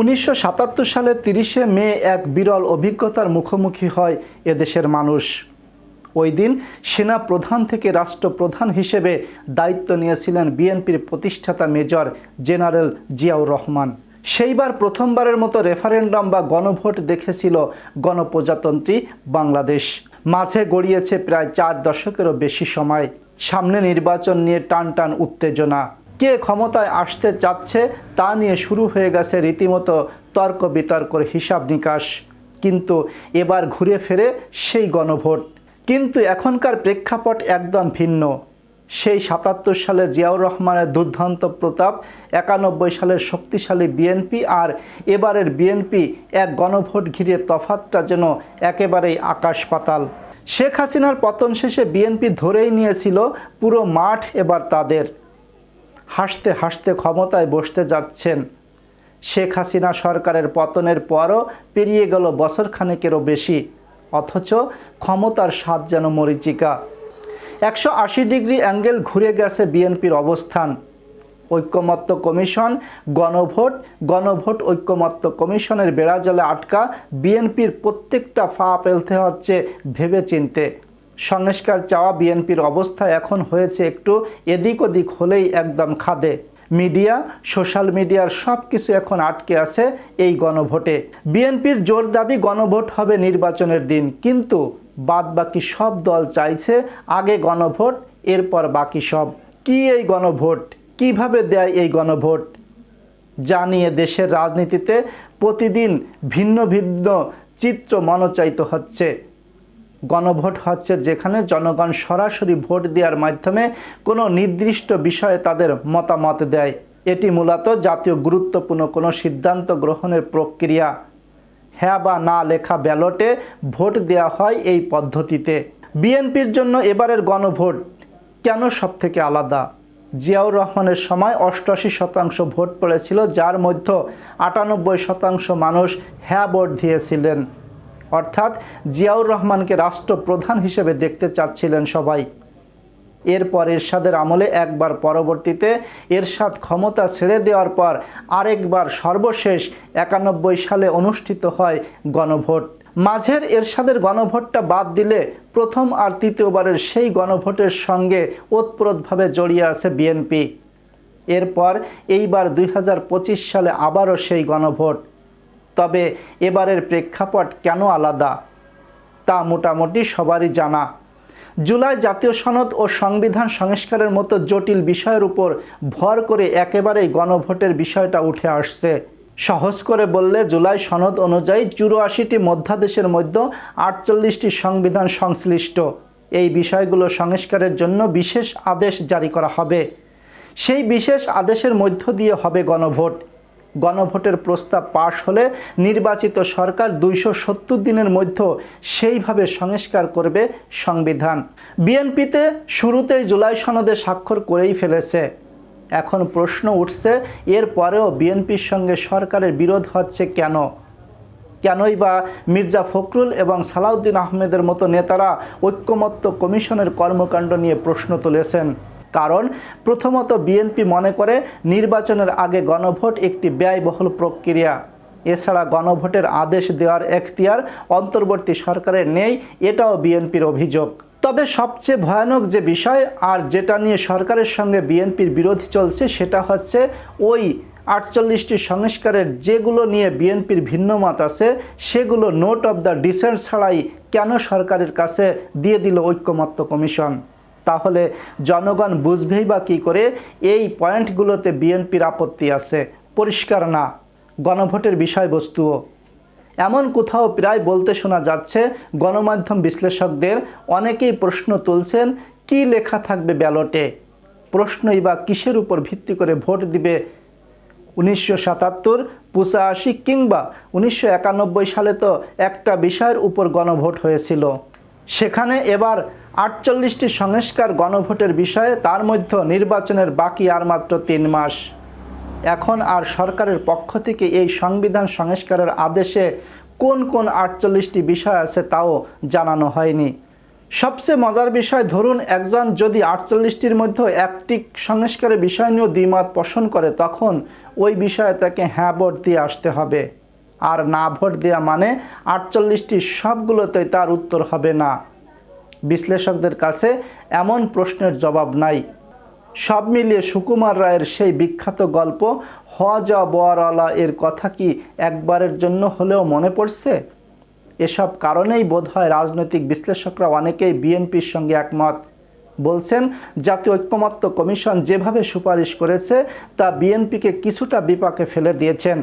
উনিশশো সাতাত্তর সালে তিরিশে মে এক বিরল অভিজ্ঞতার মুখোমুখি হয় এদেশের মানুষ। ওই দিন সেনা প্রধান থেকে রাষ্ট্রপ্রধান হিসেবে দায়িত্ব নিয়েছিলেন বিএনপির প্রতিষ্ঠাতা মেজর জেনারেল জিয়াউর রহমান। সেইবার প্রথমবারের মতো রেফারেন্ডাম বা গণভোট দেখেছিল গণপ্রজাতন্ত্রী বাংলাদেশ। মাঝে গড়িয়েছে প্রায় চার দশকেরও বেশি সময়। সামনে নির্বাচন নিয়ে টান টান উত্তেজনা। কে ক্ষমতায় আসতে চাচ্ছে তা নিয়ে শুরু হয়ে গেছে রীতিমতো তর্ক বিতর্কর হিসাব নিকাশ। কিন্তু এবার ঘুরে ফিরে সেই গণভোট। কিন্তু এখনকার প্রেক্ষাপট একদম ভিন্ন। সেই সাতাত্তর সালে জিয়াউর রহমানের দুর্দান্ত প্রতাপ, একানব্বই সালের শক্তিশালী বিএনপি আর এবারের বিএনপি এক গণভোট ঘিরে তফাতটা যেন একেবারেই আকাশ পাতাল। শেখ হাসিনার পতন শেষে বিএনপি ধরেই নিয়েছিল পুরো মাঠ এবার তাদের। হাসতে হাসতে ক্ষমতায় বসতে যাচ্ছেন। শেখ হাসিনা সরকারের পতনের পরও পেরিয়ে গেল বছর খানেকেরও বেশি, অথচ ক্ষমতার স্বাদ যেন মরিচিকা। একশো আশি ডিগ্রি অ্যাঙ্গেল ঘুরে গেছে বিএনপির অবস্থান। ঐক্যমত্য কমিশন, গণভোট গণভোট ঐক্যমত্য কমিশনের বেড়াজালে আটকা বিএনপির প্রত্যেকটা ফা ফেলতে হচ্ছে ভেবে চিনতে সংস্কার চাওয়া বিএনপির অবস্থা এখন হয়েছে একটু এদিক ওদিক হলেই একদম খাদে। মিডিয়া, সোশ্যাল মিডিয়ার সব কিছু এখন আটকে আছে এই গণভোটে। বিএনপির জোর দাবি গণভোট হবে নির্বাচনের দিন, কিন্তু বাদ বাকি সব দল চাইছে আগে গণভোট, এরপর বাকি সব। কি এই গণভোট? কীভাবে দেয় এই গণভোট? জানিয়ে দেশের রাজনীতিতে প্রতিদিন ভিন্ন ভিন্ন চিত্র মনোচায়িত হচ্ছে। গণভোট হচ্ছে যেখানে জনগণ সরাসরি ভোট দেওয়ার মাধ্যমে কোনো নির্দিষ্ট বিষয়ে তাদের মতামত দেয়। এটি মূলত জাতীয় গুরুত্বপূর্ণ কোনো সিদ্ধান্ত গ্রহণের প্রক্রিয়া। হ্যাঁ বা না লেখা ব্যালটে ভোট দেওয়া হয় এই পদ্ধতিতে। বিএনপির জন্য এবারের গণভোট কেন সব থেকে আলাদা? জিয়াউর রহমানের সময় অষ্টআশি শতাংশ ভোট পড়েছিল, যার মধ্যে আটানব্বই শতাংশ মানুষ হ্যাঁ ভোট দিয়েছিলেন। অর্থাৎ জিয়াউর রহমানকে রাষ্ট্রপ্রধান হিসেবে দেখতে চাচ্ছিলেন সবাই। এরপর এরশাদের আমলে একবার পরবর্তীতে এরশাদ ক্ষমতা ছেড়ে দেওয়ার পর আরেকবার সর্বশেষ একানব্বই সালে অনুষ্ঠিত হয় গণভোট। মাঝের এরশাদের গণভোটটা বাদ দিলে প্রথম আর তৃতীয়বারের সেই গণভোটের সঙ্গে ওতপ্রোতভাবে জড়িয়ে আছে বিএনপি। এরপর এইবার দুই হাজার পঁচিশ সালে আবারও সেই গণভোট। তবে এবারের প্রেক্ষাপট কেন আলাদা? তা মোটামুটি সবারই জানা। জুলাই জাতীয় সনদ ও সংবিধান সংস্কারের মতো জটিল বিষয়ের উপর ভর করে একেবারেই গণভোটের বিষয়টা উঠে আসছে। সহজ করে বললে, জুলাই সনদ অনুযায়ী চুরাশিটি মধ্যাদেশের মধ্যে আটচল্লিশটি সংবিধান সংশ্লিষ্ট। এই বিষয়গুলো সংস্কারের জন্য বিশেষ আদেশ জারি করা হবে। সেই বিশেষ আদেশের মধ্য দিয়ে হবে গণভোট। গণভোটের প্রস্তাব পাশ হলে নির্বাচিত সরকার দুইশো সত্তর দিনের মধ্যে সেইভাবে সংস্কার করবে সংবিধান। বিএনপিতে শুরুতেই জুলাই সনদে স্বাক্ষর করেই ফেলেছে। এখন প্রশ্ন উঠছে, এর পরেও বিএনপির সঙ্গে সরকারের বিরোধ হচ্ছে কেন? কেনই বা মির্জা ফখরুল এবং সালাউদ্দিন আহমেদের মতো নেতারা ঐক্যমত্য কমিশনের কর্মকাণ্ড নিয়ে প্রশ্ন তুলেছেন। কারণ প্রথমত বিএনপি মনে করে নির্বাচনের আগে গণভোট একটি ব্যয়বহুল প্রক্রিয়া। এছাড়া গণভোটের আদেশ দেওয়ার এখতিয়ার অন্তর্বর্তী সরকারের নেই, এটাও বিএনপির অভিযোগ। তবে সবচেয়ে ভয়ানক যে বিষয়, আর যেটা নিয়ে সরকারের সঙ্গে বিএনপির বিরোধী চলছে, সেটা হচ্ছে ওই আটচল্লিশটি সংস্কারের যেগুলো নিয়ে বিএনপির ভিন্ন মত আছে, সেগুলো নোট অব দ্য ডিসেন্ট ছাড়াই কেন সরকারের কাছে দিয়ে দিল ঐক্যমত্য কমিশন? তাহলে জনগণ বুঝবেই বা কী করে এই পয়েন্টগুলোতে বিএনপির আপত্তি আছে। পরিষ্কার না। গণভোটের বিষয়বস্তুও। এমন কোথাও প্রায় বলতে শোনা যাচ্ছে, গণমাধ্যম বিশ্লেষকদের অনেকেই প্রশ্ন তুলছেন, কি লেখা থাকবে ব্যালটে? প্রশ্নই বা কিসের উপর ভিত্তি করে ভোট দিবে? উনিশশো সাতাত্তর, পঁচাশি কিংবা উনিশশো একানব্বই সালে তো একটা বিষয়ের উপর গণভোট হয়েছিল। সেখানে এবার আটচল্লিশটি সংস্কার গণভোটের বিষয়ে তার মধ্যে নির্বাচনের বাকি আর মাত্র তিন মাস। এখন আর সরকারের পক্ষ থেকে এই সংবিধান সংস্কারের আদেশে কোন কোন আটচল্লিশটি বিষয় আছে তাও জানানো হয়নি। সবচেয়ে মজার বিষয়, ধরুন একজন যদি আটচল্লিশটির মধ্যে একটি সংস্কারের বিষয় নিয়েও দ্বিমত পোষণ করে, তখন ওই বিষয়ে তাকে হ্যাঁ ভোট দিয়ে আসতে হবে। আর না ভোট দেওয়া মানে আটচল্লিশটি সবগুলোতেই তার উত্তর হবে না। বিশ্লেষকদের কাছে এমন প্রশ্নের জবাব নাই। সব মিলিয়ে সুকুমার রায়ের সেই বিখ্যাত গল্প, হজা বোয়ারওয়ালা এর কথা কি একবারের জন্য হলেও মনে পড়ছে? এসব কারণেই বোধহয় রাজনৈতিক বিশ্লেষকরা অনেকেই বিএনপির সঙ্গে একমত। বলছেন, জাতীয় ঐক্যমত্য কমিশন যেভাবে সুপারিশ করেছে, তা বিএনপিকে কিছুটা বিপাকে ফেলে দিয়েছেন।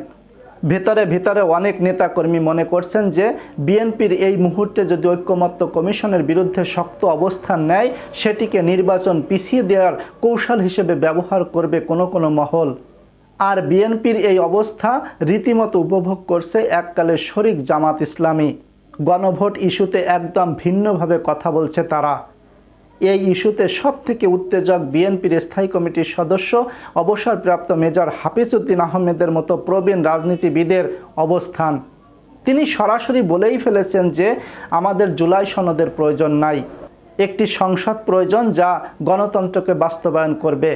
ভেতরে ভেতরে অনেক নেতাকর্মী মনে করছেন যে বিএনপির এই মুহূর্তে যদি ঐক্যমত্য কমিশনের বিরুদ্ধে শক্ত অবস্থান নেয়, সেটিকে নির্বাচন পিছিয়ে দেওয়ার কৌশল হিসেবে ব্যবহার করবে কোনো কোনো মহল। আর বিএনপির এই অবস্থা রীতিমতো উপভোগ করছে এককালের শরিক জামাত ইসলামী। গণভোট ইস্যুতে একদম ভিন্নভাবে কথা বলছে তারা। এই ইস্যুতে সব থেকে উত্তেজক বিএনপির স্থায়ী কমিটির সদস্য, অবসরপ্রাপ্ত মেজর হাফিজউদ্দিন আহমেদের মতো প্রবীণ রাজনীতিবিদের অবস্থান। তিনি সরাসরি বলেই ফেলেছেন যে আমাদের জুলাই সনদের প্রয়োজন নাই। একটি সংসদ প্রয়োজন যা গণতন্ত্রকে বাস্তবায়ন করবে।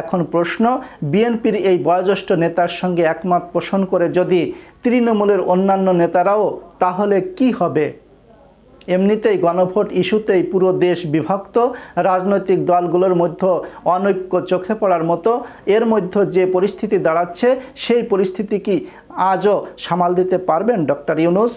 এখন প্রশ্ন, বিএনপির এই বয়োজ্যেষ্ঠ নেতার সঙ্গে একমত পোষণ করে যদি তৃণমূলের অন্যান্য নেতারাও, তাহলে কি হবে? এমনিতেই গণভোট ইস্যুতেই পুরো দেশ বিভক্ত। রাজনৈতিক দলগুলোর মধ্যে অনৈক্য চোখে পড়ার মতো। এর মধ্যে যে পরিস্থিতি দাঁড়াচ্ছে, সেই পরিস্থিতি কি আজও সামাল দিতে পারবেন ডক্টর ইউনুস?